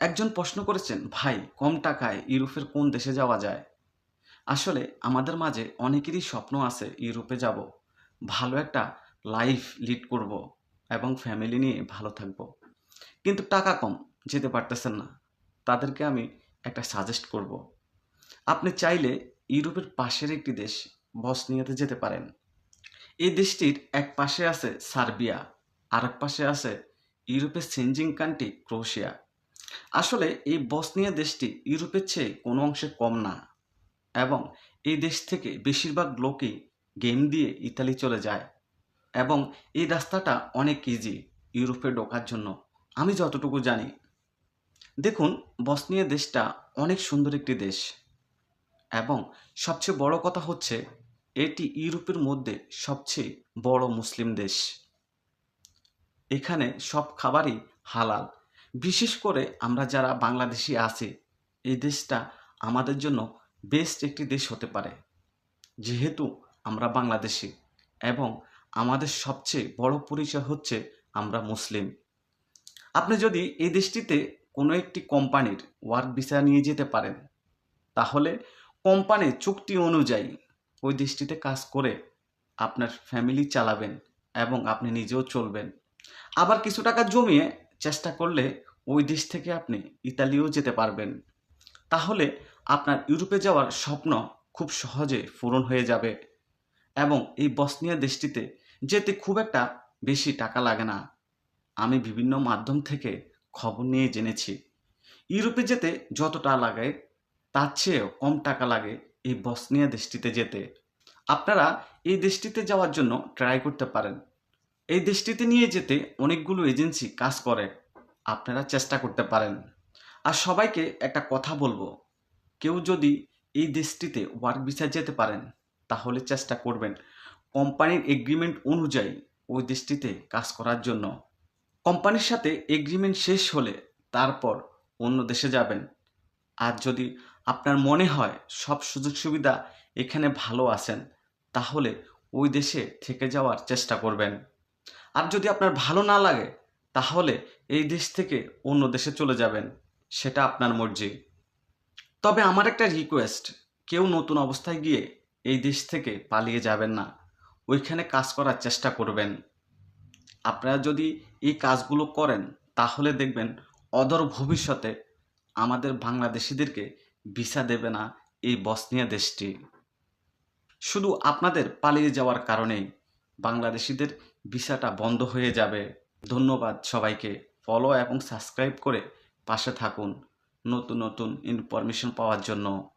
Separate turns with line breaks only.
একজন প্রশ্ন করেছেন, ভাই, কম টাকায় ইউরোপের কোন দেশে যাওয়া যায়? আসলে আমাদের মাঝে অনেকেরই স্বপ্ন আছে ইউরোপে যাব, ভালো একটা লাইফ লিড করব এবং ফ্যামিলি নিয়ে ভালো থাকব। কিন্তু টাকা কম, যেতে পারতেছেন না। তাদেরকে আমি একটা সাজেস্ট করব। আপনি চাইলে ইউরোপের পাশের একটি দেশ, বসনিয়াতে যেতে পারেন। এই দেশটির এক পাশে আছে সার্বিয়া আর পাশে আছে ইউরোপের সেঞ্জিং কান্ট্রি ক্রোয়েশিয়া। আসলে এই বসনিয়া দেশটি ইউরোপের চেয়ে কোনো অংশে কম না এবং এই দেশ থেকে বেশিরভাগ লোকই গেম দিয়ে ইতালি চলে যায় এবং এই রাস্তাটা অনেক ইজি ইউরোপে ঢোকার জন্য। আমি যতটুকু জানি। দেখুন, বসনিয়া দেশটা অনেক সুন্দর একটি দেশ এবং সবচেয়ে বড় কথা হচ্ছে, এটি ইউরোপের মধ্যে সবচেয়ে বড় মুসলিম দেশ। এখানে সব খাবারই হালাল। বিশেষ করে আমরা যারা বাংলাদেশি আছি, এই দেশটা আমাদের জন্য বেস্ট একটি দেশ হতে পারে। যেহেতু আমরা বাংলাদেশি এবং আমাদের সবচেয়ে বড় পরিচয় হচ্ছে আমরা মুসলিম। আপনি যদি এই দেশটিতে কোনো একটি কোম্পানির ওয়ার্ক ভিসা নিয়ে যেতে পারেন, তাহলে কোম্পানির চুক্তি অনুযায়ী ওই দেশটিতে কাজ করে আপনার ফ্যামিলি চালাবেন এবং আপনি নিজেও চলবেন। আবার কিছু টাকা জমিয়ে চেষ্টা করলে ওই দেশ থেকে আপনি ইতালিও যেতে পারবেন। তাহলে আপনার ইউরোপে যাওয়ার স্বপ্ন খুব সহজে পূরণ হয়ে যাবে এবং এই বসনিয়া দেশটিতে যেতে খুব একটা বেশি টাকা লাগে না। আমি বিভিন্ন মাধ্যম থেকে খবর নিয়ে জেনেছি। ইউরোপে যেতে যতটা লাগে, তার চেয়েও কম টাকা লাগে এই বসনিয়া দেশটিতে যেতে। আপনারা এই দেশটিতে যাওয়ার জন্য ট্রাই করতে পারেন। এই দেশটিতে নিয়ে যেতে অনেকগুলো এজেন্সি কাজ করে। আপনারা চেষ্টা করতে পারেন। আর সবাইকে একটা কথা বলব। কেউ যদি এই দেশটিতে ওয়ার্ক ভিসা যেতে পারেন, তাহলে চেষ্টা করবেন কোম্পানির এগ্রিমেন্ট অনুযায়ী ওই দেশটিতে কাজ করার জন্য। কোম্পানির সাথে এগ্রিমেন্ট শেষ হলে তারপর অন্য দেশে যাবেন। আর যদি আপনার মনে হয় সব সুযোগ সুবিধা এখানে ভালো আছেন, তাহলে ওই দেশে থেকে যাওয়ার চেষ্টা করবেন। আর যদি আপনার ভালো না লাগে, তাহলে এই দেশ থেকে অন্য দেশে চলে যাবেন, সেটা আপনার মর্জি। তবে আমার একটা রিকোয়েস্ট কেউ নতুন অবস্থায় গিয়ে এই দেশ থেকে পালিয়ে যাবেন না, ওইখানে কাজ করার চেষ্টা করবেন। আপনারা যদি এই কাজগুলো করেন, তাহলে দেখবেন অদর ভবিষ্যতে আমাদের বাংলাদেশিদেরকে ভিসা দেবে না এই বসনিয়া দেশটি। শুধু আপনাদের পালিয়ে যাওয়ার কারণেই বাংলাদেশিদের ভিসাটা বন্ধ হয়ে যাবে। ধন্যবাদ সবাইকে। ফলো এবং সাবস্ক্রাইব করে পাশে থাকুন। নতুন নতুন ইনফরমেশন পাওয়ার জন্য।